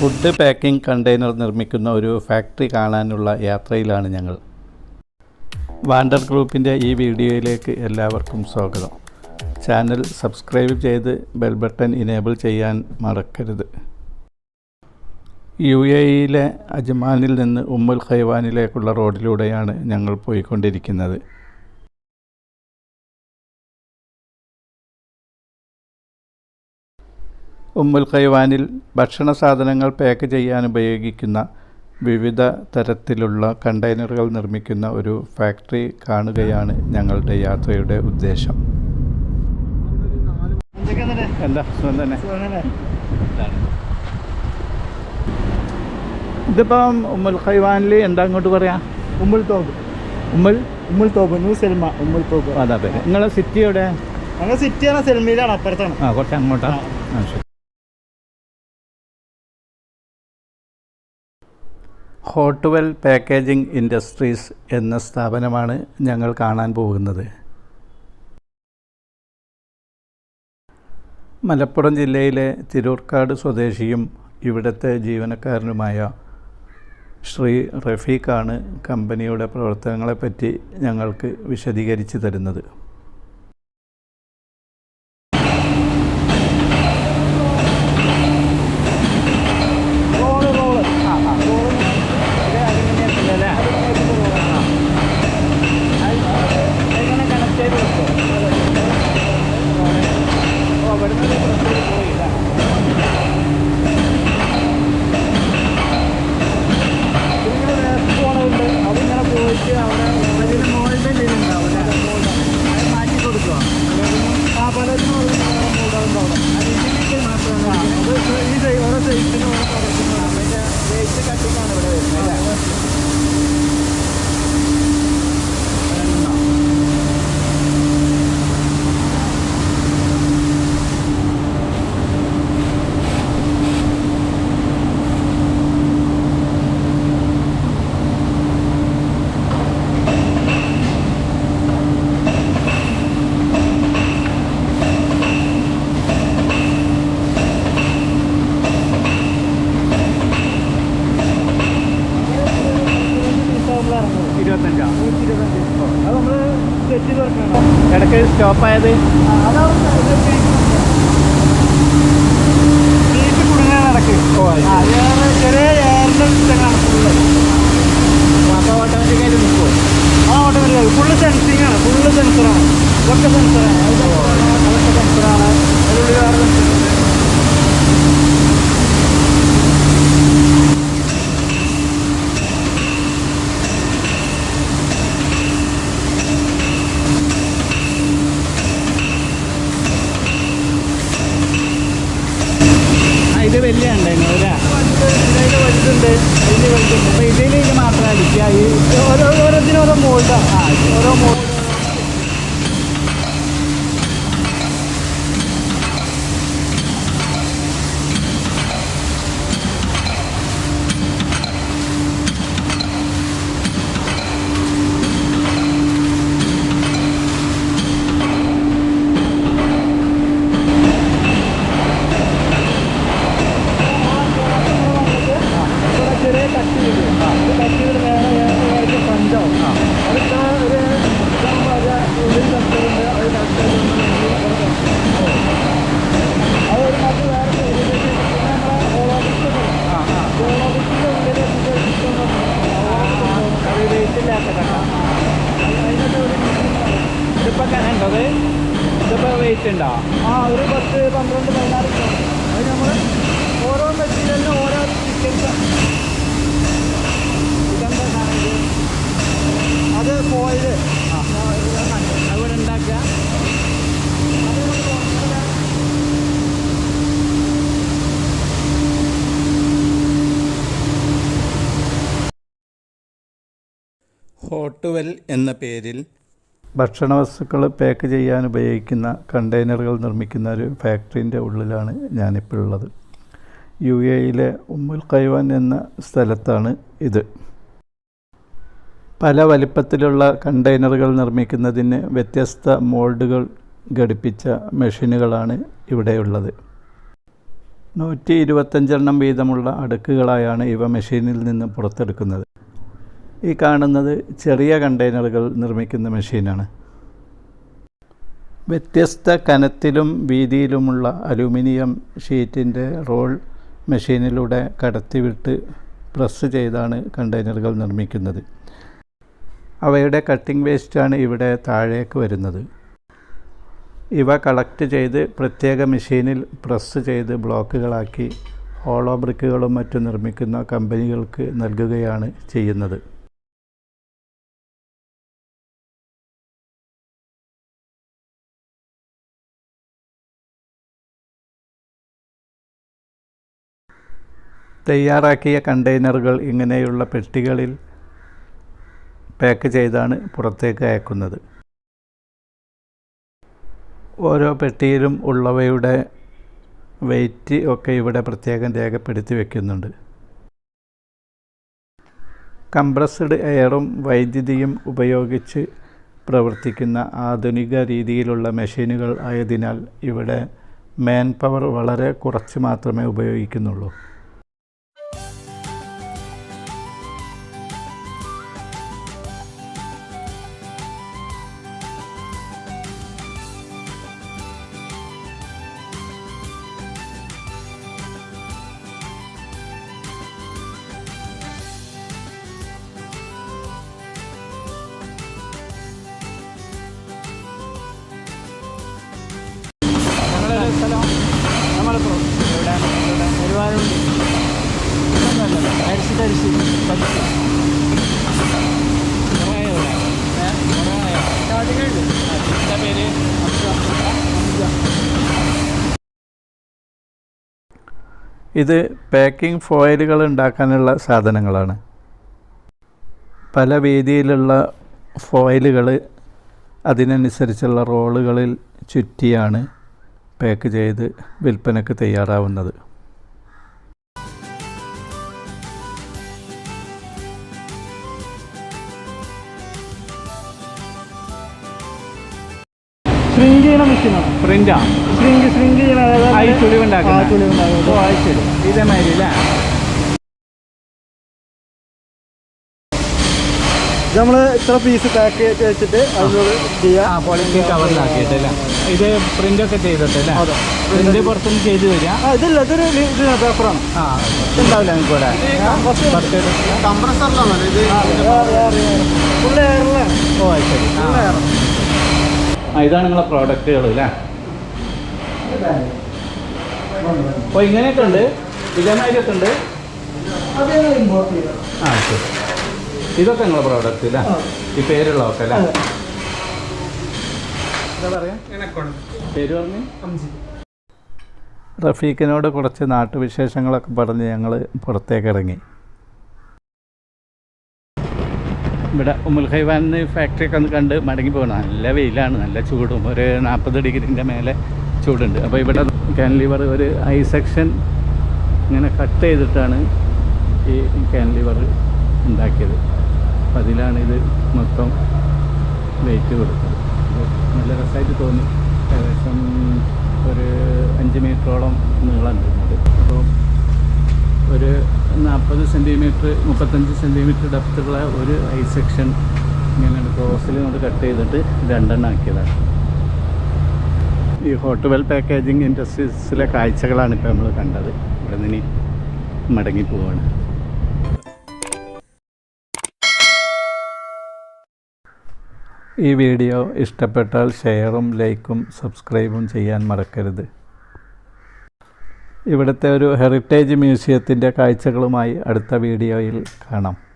Food packing container നിർമ്മിക്കുന്ന ഒരു factory കാണാനുള്ള യാത്രയിലാണ് ഞങ്ങൾ. വാണ്ടർ ഗ്രൂപ്പിന്റെ ഈ വീഡിയോയിലേക്ക് എല്ലാവർക്കും സ്വാഗതം. ചാനൽ സബ്സ്ക്രൈബ് ചെയ്ത് ബെൽ ബട്ടൺ ഇനേബിൾ ചെയ്യാൻ മറക്കരുത്. യു എ ഇയിലെ അജ്മാനിൽ നിന്ന് ഉമ്മുൽ ഖൈവാനിലേക്കുള്ള റോഡിലൂടെയാണ് ഞങ്ങൾ പോയിക്കൊണ്ടിരിക്കുന്നത്. ഉമ്മുൽ ഖൈവാനിൽ ഭക്ഷണ സാധനങ്ങൾ പാക്ക് ചെയ്യാൻ ഉപയോഗിക്കുന്ന വിവിധ തരത്തിലുള്ള കണ്ടെയ്നറുകൾ നിർമ്മിക്കുന്ന ഒരു ഫാക്ടറി കാണുകയാണ് ഞങ്ങളുടെ യാത്രയുടെ ഉദ്ദേശം. എന്താ? തന്നെ? ഇതിപ്പം ഉമ്മുൽ ഖൈവാനിൽ എന്താ അങ്ങോട്ട് പറയാ? ഉമ്മുൽ തോബ്. ഉമ്മുൽ? ഉമ്മുൽ തോബ് ന്യൂ സെൽമ ഉമ്മുൽ തോബ്. അതാ പേര് നിങ്ങളെ സിറ്റി എവിടെ? സിറ്റിയാണ് സെൽമയിലാണ് അപ്പുറത്താണ്. ആ കുറച്ച് അങ്ങോട്ടാണ് ആ ശരി. ഹോട്ട്വെൽ പാക്കേജിംഗ് ഇൻഡസ്ട്രീസ് എന്ന സ്ഥാപനമാണ് ഞങ്ങൾ കാണാൻ പോകുന്നത്. മലപ്പുറം ജില്ലയിലെ തിരൂർക്കാട് സ്വദേശിയും ഇവിടുത്തെ ജീവനക്കാരനുമായ ശ്രീ റഫീഖാണ് കമ്പനിയുടെ പ്രവർത്തനങ്ങളെപ്പറ്റി ഞങ്ങൾക്ക് വിശദീകരിച്ച് തരുന്നത്. Thank you. ചെറിയ ഏറിന്റെ ഇഷ്ടങ്ങളാണ് ഫുള്ള് സെൻസിങ് ആണ്. ഫുള്ള് സെൻസറാണ് ഇതൊക്കെ സെൻസറാണ് അതൊക്കെ സെൻസറാണ് അതിനുള്ളിൽ വേറെ സെൻസറുണ്ട് ഇത് വലിയ ഉണ്ടായിരുന്നു അല്ലേ വലുതുണ്ട്. ഈ ഓരോ ഓരോ മോൾഡാണ് ആ ഓരോ മോൾഡ് ഇവിടെ ചെറിയ കട്ടി വരും ഇത് കട്ടി വരും വേറെ വേറെ പഞ്ചാവും അതൊക്കെ ഒരു ഇതാകുമ്പോൾ അത് ഉള്ളിൽ കട്ടുന്നുണ്ട് അത് കട്ട് അത് ഒരു മറ്റ് വേറെ ഓളോബിക്സിന്റെ ഉള്ളിൽ അത് വെയിറ്റില്ലാത്ത കട്ട അതിനൊക്കെ ഒരു ഇതിപ്പോൾ കനുണ്ടോ അത് ഉണ്ടോ ആ ഒരു പത്ത് പന്ത്രണ്ട് പതിനാറ് അത് നമ്മൾ ഓരോ മെറ്റീരിയലിനും ഓരോ ഇത്? അത് ഫോയിൽ അവിടെ ഉണ്ടാക്കുക. ഹോട്ടുവെൽ എന്ന പേരിൽ ഭക്ഷണ വസ്തുക്കൾ പാക്ക് ചെയ്യാൻ ഉപയോഗിക്കുന്ന കണ്ടെയ്നറുകൾ നിർമ്മിക്കുന്ന ഒരു ഫാക്ടറിന്റെ ഉള്ളിലാണ് ഞാനിപ്പോൾ ഉള്ളത്. യു എയിലെ ഉമ്മുൽ ഖൈവാൻ എന്ന സ്ഥലത്താണ് ഇത്. പല വലിപ്പത്തിലുള്ള കണ്ടെയ്നറുകൾ നിർമ്മിക്കുന്നതിന് വ്യത്യസ്ത മോൾഡുകൾ ഘടിപ്പിച്ച മെഷീനുകളാണ് ഇവിടെയുള്ളത് നൂറ്റി ഇരുപത്തഞ്ചെണ്ണം വീതമുള്ള അടുക്കുകളായാണ് ഇവ മെഷീനിൽ നിന്ന് പുറത്തെടുക്കുന്നത്. ഈ കാണുന്നത് ചെറിയ കണ്ടെയ്നറുകൾ നിർമ്മിക്കുന്ന മെഷീനാണ്. വ്യത്യസ്ത കനത്തിലും വീതിയിലുമുള്ള അലുമിനിയം ഷീറ്റിന്റെ റോൾ മെഷീനിലൂടെ കടത്തിവിട്ട് പ്രസ് ചെയ്താണ് കണ്ടെയ്നറുകൾ നിർമ്മിക്കുന്നത്. അവയുടെ കട്ടിംഗ് വേസ്റ്റാണ് ഇവിടെ താഴേക്ക് വരുന്നത്. ഇവ കളക്ട് ചെയ്ത് പ്രത്യേക മെഷീനിൽ പ്രസ് ചെയ്ത് ബ്ലോക്കുകളാക്കി ഹോളോ ബ്രിക്കുകളും മറ്റും നിർമ്മിക്കുന്ന കമ്പനികൾക്ക് നൽകുകയാണ് ചെയ്യുന്നത്. തയ്യാറാക്കിയ കണ്ടെയ്നറുകൾ ഇങ്ങനെയുള്ള പെട്ടികളിൽ പാക്ക് ചെയ്താണ് പുറത്തേക്ക് അയക്കുന്നത്. ഓരോ പെട്ടിയിലും ഉള്ളവയുടെ വെയിറ്റ് ഒക്കെ ഇവിടെ പ്രത്യേകം രേഖപ്പെടുത്തി വയ്ക്കുന്നുണ്ട് കംപ്രസ്ഡ് എയറും വൈദ്യുതിയും ഉപയോഗിച്ച് പ്രവർത്തിക്കുന്ന ആധുനിക രീതിയിലുള്ള മെഷീനുകൾ ആയതിനാൽ ഇവിടെ മാൻ പവർ വളരെ കുറച്ച് മാത്രമേ ഉപയോഗിക്കുന്നുള്ളൂ. ഇത് പാക്കിംഗ് ഫോയിലുകൾ ഉണ്ടാക്കാനുള്ള സാധനങ്ങളാണ്. പല വീതിയിലുള്ള ഫോയിലുകൾ അതിനനുസരിച്ചുള്ള റോളുകളിൽ ചുറ്റിയാണ് പാക്ക് ചെയ്ത് വിൽപ്പനയ്ക്ക് തയ്യാറാവുന്നത്. ശ്രിങ്ക് ചെയ്യണ മെഷീനാണ് പ്രിന്റാ ശ്രിങ്ക് ശ്രിങ്ക് ചെയ്യണ അതായത്? ആ, ഓ ഇതേമാതിരി അല്ലേ? നമ്മൾ ഇത്ര പീസ് പാക്ക് വെച്ചിട്ട് അതിനോട് ചെയ്യാം. പോളിത്തീൻ കവറിലാക്കിയിട്ടല്ലേ ഇത് പ്രിന്റ് ചെയ്തിട്ടല്ലേ അതെ. പ്രിന്റ് പുറത്തുനിന്ന് ചെയ്ത് തരിക ഇതില്ല ഇതൊരു ഇത് പേപ്പറാണ് ആ ഇതുണ്ടാവില്ല നിങ്ങൾക്ക് ഇവിടെ. കംപ്രസറിലാണ് ഇത് ഫുൾ എയറിലാണ് ഓ ശരി. ഇതാണ് നിങ്ങളെ പ്രോഡക്റ്റുകൾ അല്ലേ? അപ്പോൾ ഇങ്ങനെയൊക്കെ ഉണ്ട്. ഇതേമാതിരിയൊക്കെ ഉണ്ട്. ആ ശരി. ഇതൊക്കെ നിങ്ങളെ പ്രോഡക്റ്റ് അല്ലേ? ഈ ഈ പേരുള്ളതൊക്കെ അല്ലേ? പേര് പറഞ്ഞു? റഫീഖിനോട് കുറച്ച് നാട്ടുവിശേഷങ്ങളൊക്കെ പറഞ്ഞ് ഞങ്ങൾ പുറത്തേക്ക് ഇറങ്ങി. ഇവിടെ ഉമുൽ ഹൈവാൻ ഫാക്ടറിയൊക്കെ ഒന്ന് കണ്ട് മടങ്ങി പോകണം. നല്ല വെയിലാണ് നല്ല ചൂടും. ഒരു നാൽപ്പത് ഡിഗ്രീന്റെ മേലെ ചൂടുണ്ട്. അപ്പോൾ ഇവിടെ കാൻലിവർ ഒരു ഐ സെക്ഷൻ ഇങ്ങനെ കട്ട് ചെയ്തിട്ടാണ് ഈ കാൻലിവർ ഉണ്ടാക്കിയത്. അപ്പോൾ അതിലാണ് ഇത് മൊത്തം വെയിറ്റ് കൊടുത്തത്. നല്ല രസമായിട്ട് തോന്നി. ഏകദേശം ഒരു അഞ്ച് മീറ്ററോളം നീളമുണ്ട്. അപ്പോൾ ഒരു നാൽപ്പത് സെന്റിമീറ്റർ മുപ്പത്തഞ്ച് സെന്റിമീറ്റർ ഡെപ്തുള്ള ഒരു ഐ സെക്ഷൻ ഇങ്ങനെ ക്രോസിൽ കൊണ്ട് കട്ട് ചെയ്തിട്ട് രണ്ടെണ്ണം ആക്കിയതാണ്. ഈ ഹോട്ടൽ പാക്കേജിങ് ഇൻഡസ്ട്രീസിലെ കാഴ്ചകളാണ് ഇപ്പോൾ നമ്മൾ കണ്ടത്. ഇവിടെ നിന്ന് മടങ്ങി പോവാണ്. ഈ വീഡിയോ ഇഷ്ടപ്പെട്ടാൽ ഷെയറും ലൈക്കും സബ്സ്ക്രൈബും ചെയ്യാൻ മറക്കരുത്. ഇവിടുത്തെ ഒരു ഹെറിറ്റേജ് മ്യൂസിയത്തിന്റെ കാഴ്ചകളുമായി അടുത്ത വീഡിയോയിൽ കാണാം.